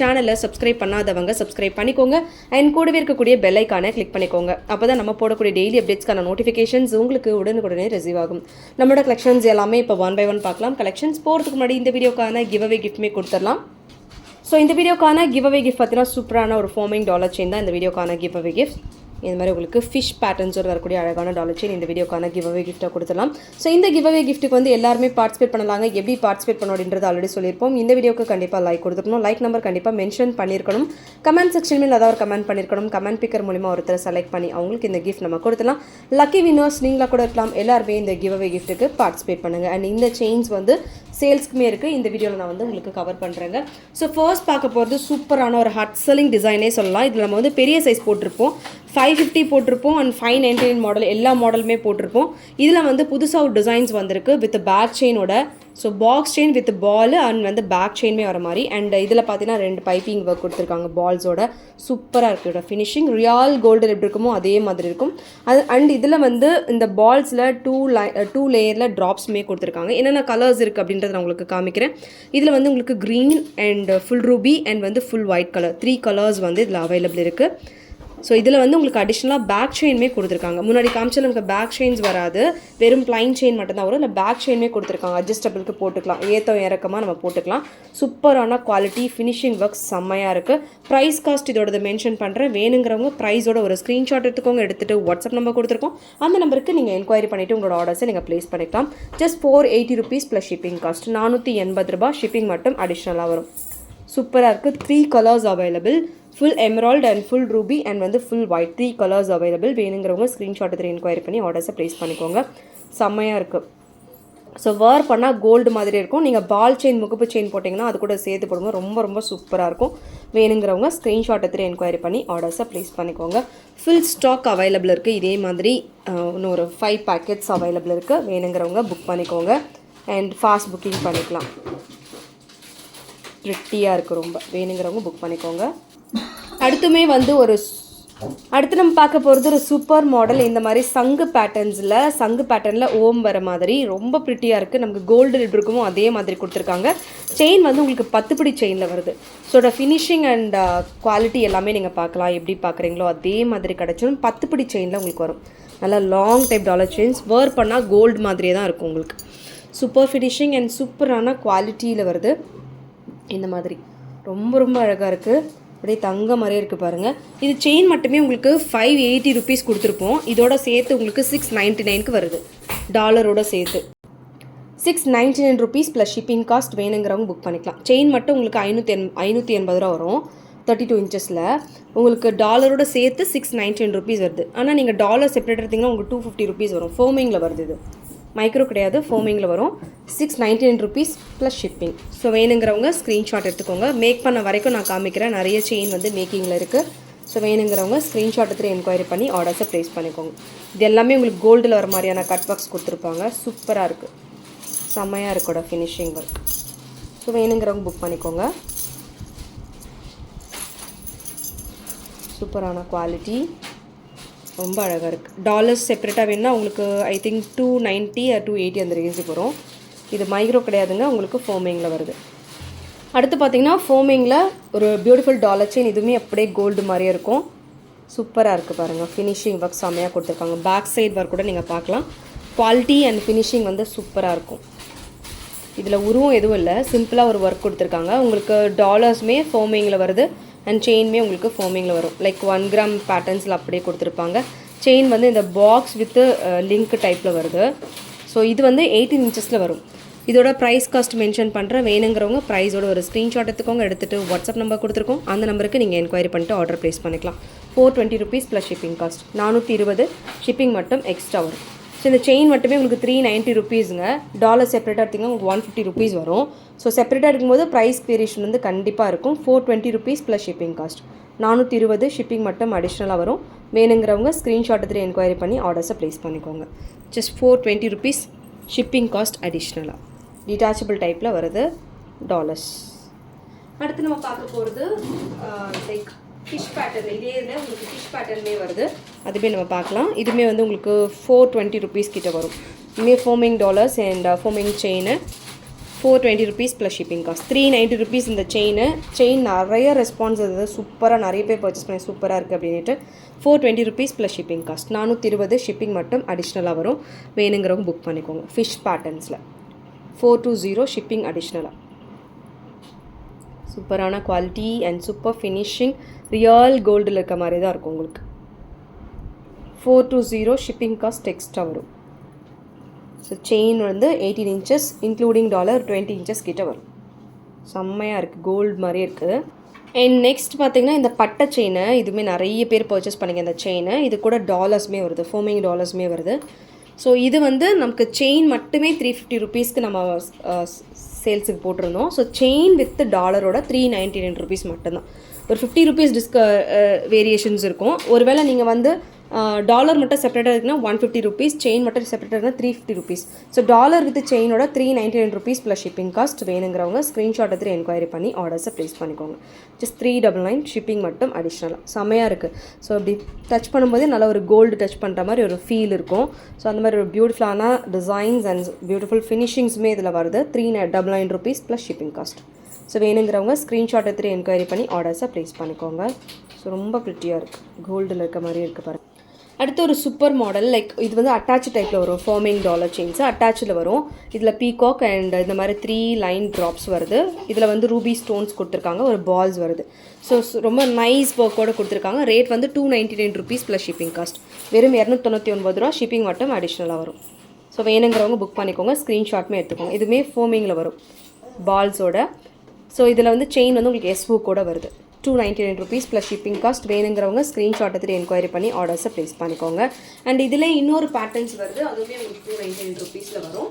சேனலை சப்ஸ்கிரைப் பண்ணாதவங்க சப்ஸ்கிரைப் பண்ணிக்கோங்க. அண்ட் கூடவே இருக்கக்கூடிய பெல் ஐக்கானை கிளிக் பண்ணிக்கோங்க. அப்போ தான் நம்ம போடக்கூடிய டெய்லி அப்டேட்ஸ்க்கான நோட்டிஃபிகேஷன்ஸ் உங்களுக்கு உடனுக்குடனே ரிசீவ் ஆகும். நம்மளோட கலெக்ஷன்ஸ் எல்லாமே இப்போ ஒன் பை ஒன் பார்க்கலாம். கலெக்ஷன்ஸ் போகிறதுக்கு முன்னாடி இந்த வீடியோக்கான கிவ் அவே கிஃப்ட்மே கொடுத்துடலாம். ஸோ இந்த வீடியோக்கான கிவ் அவே கிஃப்ட் பார்த்தீங்கன்னா சூப்பரான ஒரு ஃபோமிங் டாலர் செயின் தான் இந்த வீடியோக்கான கிவ் அவே கிஃப்ட் இந்த மாதிரி உங்களுக்கு ஃபிஷ் பேட்டர்ன்ஸோட வரக்கூடிய அழகான டாலர் செயின் இந்த வீடியோக்கான கிவ் அவே கிஃப்ட்டாக கொடுத்துடலாம். ஸோ இந்த கிவ் அவே கிஃப்ட்டுக்கு வந்து எல்லாருமே பார்ட்டிசிபேட் பண்ணலாங்க. எப்படி பார்ட்டிசிபேட் பண்ண அப்படின்றது ஆல்ரெடி சொல்லியிருப்போம். இந்த வீடியோக்கு கண்டிப்பாக லைக் கொடுத்துருக்கணும் லைக் நம்பர் கண்டிப்பாக மென்ஷன் பண்ணியிருக்கணும். கமெண்ட் செக்ஷனில் ஏதாவது ஒரு கமெண்ட் பண்ணியிருக்கணும். கமெண்ட் பிக்கர் மூலிமா ஒருத்தர் செலக்ட் பண்ணி அவங்களுக்கு இந்த கிஃப்ட் நம்ம கொடுத்துலாம் லக்கி வினர்ஸ் நீங்களாக கூட இருக்கலாம். எல்லாருமே இந்த கிவ் அவே கிஃப்ட்டுக்கு பார்ட்டிசிபேட் பண்ணுங்கள் அண்ட் இந்த செயின்ஸ் வந்து சேல்ஸ்க்குமே இருக்குது இந்த வீடியோவில் நான் வந்து உங்களுக்கு கவர் பண்ணுறேங்க ஸோ ஃபர்ஸ்ட் பார்க்க போகிறது சூப்பரான ஒரு ஹட் செல்லிங் டிசைனே சொல்லலாம். இதில் நம்ம வந்து பெரிய சைஸ் போட்டிருப்போம். ஃபைவ் ஃபிஃப்டி போட்டிருப்போம் and five ninety nine model எல்லா மாடலுமே போட்டிருப்போம். இதில் வந்து புதுசாக ஒரு டிசைன்ஸ் வந்திருக்கு with back செயினோட so box chain with ball and வந்து பேக் செயினுமே வர மாதிரி. அண்ட் இதில் பார்த்தீங்கன்னா ரெண்டு பைப்பிங் ஒர்க் கொடுத்துருக்காங்க பால்ஸோட சூப்பராக இருக்குது இதோட ஃபினிஷிங் ரியால் கோல்டு எப்படி இருக்குமோ அதே மாதிரி இருக்கும். அது அண்ட் இதில் வந்து இந்த பால்ஸில் டூ லை டூ uh, லேயரில் ட்ராப்ஸுமே கொடுத்துருக்காங்க. என்னென்ன கலர்ஸ் இருக்குது அப்படின்றத நான் உங்களுக்கு காமிக்கிறேன். இதில் வந்து உங்களுக்கு green and full ruby and வந்து full white colour three colours வந்து இதில் அவைலபிள் இருக்குது ஸோ இதில் வந்து உங்களுக்கு அடிஷ்னலாக பேக் செயின்மே கொடுத்துருக்காங்க. முன்னாடி காமிச்சால் நமக்கு பேக் செயின்ஸ் வராது. வெறும் பிளைன் செயின் மட்டும்தான் வரும். இல்லை பேக் செயின்மே கொடுத்துருக்காங்க. அட்ஜஸ்டபிளுக்கு போட்டுக்கலாம். ஏத்தம் இறக்கமாக நம்ம போட்டுக்கலாம். சூப்பரான குவாலிட்டி ஃபினிஷிங் ஒர்க் செம்மையாக இருக்குது ப்ரைஸ் காஸ்ட் இதோட மென்ஷன் பண்ணுறேன் வேணுங்கிறவங்க ப்ரைஸோட ஒரு ஸ்க்ரீன்ஷாட் எடுத்துக்கோங்க. எடுத்துகிட்டு வாட்ஸ்அப் நம்பர் கொடுத்துருக்கோம். அந்த நம்பருக்கு நீங்கள் என்கொயரி பண்ணிவிட்டு உங்களோட ஆர்டர்ஸை நீங்கள் ப்ளேஸ் பண்ணிக்கலாம். Just four eighty rupees plus shipping cost நானூற்றி எண்பது ரூபாய் ஷிப்பிங் மட்டும் அடிஷ்னலாக வரும். சூப்பராக இருக்குது three colours available full emerald and full ruby and வந்து full white three colours available வேணுங்கிறவங்க ஸ்க்ரீன்ஷாட் எடுத்து என்கொயரி பண்ணி ஆர்டர்ஸை ப்ளேஸ் பண்ணிக்கோங்க. செம்மையாக இருக்குது ஸோ வேர் பண்ணால் கோல்டு மாதிரி இருக்கும். நீங்கள் பால் செயின் முகப்பு செயின் போட்டிங்கன்னா அது கூட சேர்த்து போடும்போது ரொம்ப ரொம்ப சூப்பராக இருக்கும். வேணுங்கிறவங்க ஸ்க்ரீன்ஷாட் எடுத்து என்கொயரி பண்ணி ஆர்டர்ஸை ப்ளேஸ் பண்ணிக்கோங்க. ஃபுல் ஸ்டாக் அவைலபிள் இருக்குது இதே மாதிரி இன்னொரு ஃபைவ் பேக்கெட்ஸ் அவைலபிள் இருக்குது வேணுங்கிறவங்க புக் பண்ணிக்கோங்க. அண்ட் ஃபாஸ்ட் புக்கிங் பண்ணிக்கலாம். ப்ரிட்டியாக இருக்குது ரொம்ப. வேணுங்கிறவங்க புக் பண்ணிக்கோங்க. அடுத்துமே வந்து ஒரு அடுத்து நம்ம பார்க்க போகிறது ஒரு சூப்பர் மாடல் இந்த மாதிரி சங்கு பேட்டர்ன்ஸில் சங்கு பேட்டர்னில் ஓம் வர மாதிரி ரொம்ப ப்ரிட்டியாக இருக்குது நமக்கு கோல்டு லிட்ருக்குமோ அதே மாதிரி கொடுத்துருக்காங்க. செயின் வந்து உங்களுக்கு பத்துப்படி செயினில் வருது. ஸோட ஃபினிஷிங் அண்ட் குவாலிட்டி எல்லாமே நீங்கள் பார்க்கலாம். எப்படி பார்க்குறீங்களோ அதே மாதிரி கிடச்சிடும் பத்துப்படி செயினில் உங்களுக்கு வரும். நல்லா long type dollar chains wear பண்ணால் கோல்டு மாதிரியே தான் இருக்கும் உங்களுக்கு. சூப்பர் ஃபினிஷிங் அண்ட் சூப்பரான குவாலிட்டியில் வருது. இந்த மாதிரி. ரொம்ப ரொம்ப அழகாக இருக்குது அப்படியே தங்க மாதிரியே இருக்குது பாருங்கள் இது செயின் மட்டுமே உங்களுக்கு ஃபைவ் எயிட்டி ருபீஸ் கொடுத்துருப்போம். இதோட சேர்த்து உங்களுக்கு சிக்ஸ் நைன்ட்டி நைனுக்கு வருது. டாலரோட சேர்த்து. Six ninety nine rupees plus shipping cost வேணுங்கிறவங்க புக் பண்ணிக்கலாம். செயின் மட்டும் உங்களுக்கு ஐநூற்றி எண் ஐநூற்றி எண்பது ரூபா வரும். தேர்ட்டி டூ இன்ச்சஸில் உங்களுக்கு டாலரோட சேர்த்து சிக்ஸ் நைன்ட்டி நைன் ருபீஸ் வருது. ஆனால் நீங்கள் டாலர் செப்பரேட் எடுத்தீங்கன்னா உங்களுக்கு டூ ஃபிஃப்டி ருபீஸ் வரும். ஃபோமிங்கில் வருது இது. மைக்ரோ கிடையாது ஃபோமிங்கில் வரும். Six ninety nine rupees plus shipping so வேணுங்கிறவங்க ஸ்க்ரீன்ஷாட் எடுத்துக்கோங்க. மேக் பண்ண வரைக்கும் நான் காமிக்கிறேன். நிறைய செயின் வந்து மேக்கிங்கில் இருக்குது ஸோ வேணுங்கிறவங்க ஸ்க்ரீன்ஷாட் எடுத்து என்கொயரி பண்ணி ஆர்டர்ஸை ப்ளேஸ் பண்ணிக்கோங்க. இது எல்லாமே உங்களுக்கு கோல்டில் வர மாதிரியான கட் பாக்ஸ் கொடுத்துருப்பாங்க. சூப்பராக இருக்குது செம்மையாக இருக்கோட ஃபினிஷிங் ஒர்க் ஸோ வேணுங்கிறவங்க புக் பண்ணிக்கோங்க. சூப்பரான குவாலிட்டி ரொம்ப அழகாக இருக்குது டாலர்ஸ் செப்பரேட்டாக வேணால் உங்களுக்கு I think two ninety two eighty அந்த ரேஞ்சுக்கு வரும். இது மைக்ரோ கிடையாதுங்க உங்களுக்கு ஃபோமிங்கில் வருது. அடுத்து பார்த்தீங்கன்னா ஃபோமிங்கில் ஒரு பியூட்டிஃபுல் டாலர் செயின் இதுவுமே அப்படியே கோல்டு மாதிரியே இருக்கும். சூப்பராக இருக்குது பாருங்கள் ஃபினிஷிங் ஒர்க் செம்மையாக கொடுத்துருக்காங்க. பேக் சைடு ஒர்க் கூட நீங்கள் பார்க்கலாம். குவாலிட்டி அண்ட் ஃபினிஷிங் வந்து சூப்பராக இருக்கும். இதில் உருவம் எதுவும் இல்லை. சிம்பிளாக ஒரு ஒர்க் கொடுத்துருக்காங்க. உங்களுக்கு டாலர்ஸுமே ஃபோமிங்கில் வருது. அண்ட் செயின்மே உங்களுக்கு ஃபோமிங்கில் வரும். லைக் ஒன் கிராம் பேட்டர்ன்ஸில் அப்படியே கொடுத்துருப்பாங்க. செயின் வந்து இந்த பாக்ஸ் வித்து லிங்க் டைப்பில் வருது. ஸோ இது வந்து எயிட்டீன் இன்ச்சஸில் வரும். இதோட ப்ரைஸ் காஸ்ட் மென்ஷன் பண்ணுறேன் வேணுங்கிறவங்க ப்ரைஸோட ஒரு ஸ்க்ரீன்ஷாட் எடுத்துக்கோங்க. எடுத்துகிட்டு வாட்ஸ்அப் நம்பர் கொடுத்துருக்கோம். அந்த நம்பருக்கு நீங்கள் என்கொயரி பண்ணிட்டு ஆர்டர் ப்ளேஸ் பண்ணிக்கலாம். Four twenty rupees plus shipping cost நானூற்றி இருபது. ஷிப்பிங் மட்டும் எக்ஸ்ட்ரா வரும். ஸோ இந்த செயின் மட்டுமே உங்களுக்கு த்ரீ நைன்ட்டி ருபீஸுங்க டாலர் செப்பரேட்டாக எடுத்திங்கன்னா உங்களுக்கு ஒன் ஃபிஃப்டி ருபீஸ் வரும். ஸோ செப்பரேட்டாக எடுக்கும்போது ப்ரைஸ் வேரியேஷன் வந்து கண்டிப்பாக இருக்கும். Four twenty rupees plus shipping cost நானூற்றி இருபது ஷிப்பிங் மட்டும் அடிஷ்னலாக வரும். வேணுங்கிறவங்க ஸ்க்ரீன்ஷாட் எடுத்து என்கொயரி பண்ணி ஆர்டர்ஸை ப்ளேஸ் பண்ணிக்கோங்க. Just four twenty rupees shipping cost அடிஷ்னலாக டிட்டாச்சபிள் டைப்பில் வருது. டாலர்ஸ் அடுத்து நம்ம பார்க்க போகிறது லைக் ஃபிஷ் பேட்டர்ன் இதே இதில் உங்களுக்கு ஃபிஷ் பேட்டர்னே வருது. அதுவே நம்ம பார்க்கலாம். இதுவுமே வந்து உங்களுக்கு ஃபோர் டுவெண்ட்டி ருபீஸ் கிட்டே வரும். இதுவுமே foaming dollars and foaming chain four twenty rupees plus shipping cost three ninety rupees இந்த செயின் செயின் நிறைய ரெஸ்பான்ஸ் இருந்தது சூப்பராக நிறைய பேர் பர்ச்சேஸ் பண்ணி சூப்பராக இருக்குது அப்படின்ட்டு four twenty rupees plus shipping cost நானூற்றி இருபது ஷிப்பிங் மட்டும் அடிஷ்னலாக வரும். வேணுங்கிறவங்க புக் பண்ணிக்கோங்க. ஃபிஷ் பேட்டர்ன்ஸில் ஃபோர் டூ ஜீரோ ஷிப்பிங் அடிஷ்னலாக சூப்பரான quality and super finishing real கோல்டில் இருக்க மாதிரி தான் இருக்கும் உங்களுக்கு. Four two zero shipping cost extra வரும். ஸோ செயின் வந்து eighteen inches including dollar twenty inches கிட்ட வரும். செம்மையாக இருக்குது கோல்டு மாதிரி இருக்குது அண்ட் நெக்ஸ்ட் பார்த்தீங்கன்னா இந்த பட்டை செயினை இதுவுமே நிறைய பேர் பர்ச்சேஸ் பண்ணிங்க இந்த செயினை இது கூட டாலர்ஸுமே வருது ஃபோமிங் டாலர்ஸுமே வருது. ஸோ இது வந்து நமக்கு செயின் மட்டுமே த்ரீ ஃபிஃப்டி ருபீஸ்க்கு நம்ம சேல்ஸுக்கு போட்டிருந்தோம். ஸோ செயின் வித் டாலரோட த்ரீ நைன்டி நைன் ருபீஸ் மட்டும்தான். ஒரு ஃபிஃப்டி ருபீஸ் டிஸ்க வேரியேஷன்ஸ் இருக்கும். ஒருவேளை நீங்கள் வந்து டாலர் மட்டும் செப்பரேட்டாக இருக்குன்னா ஒன் ஃபிஃப்டி ருபீஸ் செயின் மட்டும் செப்பரேட்டாக இருக்குன்னா three fifty rupees so dollar with செயினோட three ninety nine rupees plus shipping cost வேணுங்கிறவங்க ஸ்க்ரீன்ஷாட் எடுத்து என்கொயரி பண்ணி ஆர்டர்ஸை ப்ளேஸ் பண்ணிக்கோங்க. Just three double nine shipping மட்டும் அடிஷ்னலாக செமையாக இருக்குது ஸோ அப்படி டச் பண்ணும்போதே நல்ல ஒரு கோல்டு டச் பண்ணுற மாதிரி ஒரு ஃபீல் இருக்கும். ஸோ அந்த மாதிரி ஒரு பியூட்டிஃபுல்லான டிசைன்ஸ் அண்ட் பியூட்டிஃபுல் ஃபினிஷிங்ஸுமே இதில் வருது. Three double nine rupees plus shipping cost so வேணுங்கிறவங்க ஸ்க்ரீன்ஷாட் எடுத்துகிட்டு என்கொயரி பண்ணி ஆர்டர்ஸை ப்ளேஸ் பண்ணிக்கோங்க. ஸோ ரொம்ப ப்ரிட்டியாக இருக்குது கோல்டில் இருக்க மாதிரி இருக்குது பாருங்கள் அடுத்து ஒரு சூப்பர் மாடல் லைக் இது வந்து அட்டாச் டைப்பில் வரும். ஃபார்மிங் டாலர் செயின்ஸ் அட்டாச்சில் வரும். இதில் பீகாக் அண்ட் இந்த மாதிரி த்ரீ லைன் ட்ராப்ஸ் வருது. இதில் வந்து ரூபி ஸ்டோன்ஸ் கொடுத்துருக்காங்க. ஒரு பால்ஸ் வருது. ஸோ ரொம்ப நைஸ் ஒர்க்கோட கொடுத்துருக்காங்க. ரேட் வந்து two ninety nine rupees plus shipping cost வெறும் இரநூத்தொண்ணூற்றி ஒன்பது ரூபா ஷிப்பிங் மட்டும் அடிஷ்னலாக வரும். ஸோ வேணுங்கிறவங்க புக் பண்ணிக்கோங்க. ஸ்க்ரீன்ஷாட்மே எடுத்துக்கோங்க. இதுவுமே ஃபோமிங்கில் வரும். பால்ஸோட ஸோ இதில் வந்து செயின் வந்து உங்களுக்கு எஸ்ஓ கூட வருது. Two ninety nine rupees plus shipping cost வேணுங்கிறவங்க ஸ்க்ரீன்ஷாட் எடுத்துகிட்டு என்கொயரி பண்ணி ஆர்டர்ஸை ப்ளேஸ் பண்ணிக்கோங்க. அண்ட் இதில் இன்னொரு பேட்டர்ன்ஸ் வருது. அதுவுமே உங்களுக்கு டூ நைன்ட்டி நைன் ருபீஸில் வரும்.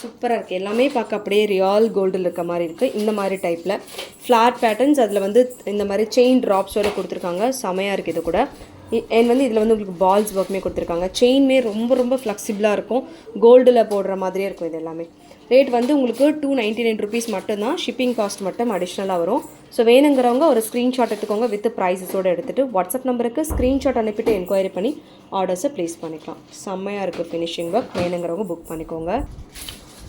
சூப்பராக இருக்குது எல்லாமே பார்க்க அப்படியே ரியால் கோல்டில் இருக்க மாதிரி இருக்குது இந்த மாதிரி டைப்பில் ஃப்ளாட் பேட்டர்ன்ஸ் அதில் வந்து இந்த மாதிரி செயின் ட்ராப்ஸோட கொடுத்துருக்காங்க. செமையாக இருக்குது இது கூட. அண்ட் வந்து இதில் வந்து உங்களுக்கு பால்ஸ் ஒர்க்குமே கொடுத்துருக்காங்க. செயின்மே ரொம்ப ரொம்ப ஃப்ளெக்சிபிளாக இருக்கும். கோல்டில் போடுற மாதிரியே இருக்கும் இது எல்லாமே. ரேட் வந்து உங்களுக்கு டூ நைன்ட்டி நைன் ருபீஸ் மட்டும்தான். ஷிப்பிங் காஸ்ட் மட்டும் அடிஷ்னலாக வரும். ஸோ வேணுங்கிறவங்க ஒரு ஸ்க்ரீன்ஷாட் எடுத்துக்கோங்க வித் ப்ரைஸஸோடு எடுத்துகிட்டு வாட்ஸ்அப் நம்பருக்கு ஸ்க்ரீன்ஷாட் அனுப்பிட்டு என்கொயரி பண்ணி ஆர்டர்ஸை ப்ளேஸ் பண்ணிக்கலாம். செம்மையாக இருக்குது ஃபினிஷிங் ஒர்க் வேணுங்கிறவங்க புக் பண்ணிக்கோங்க.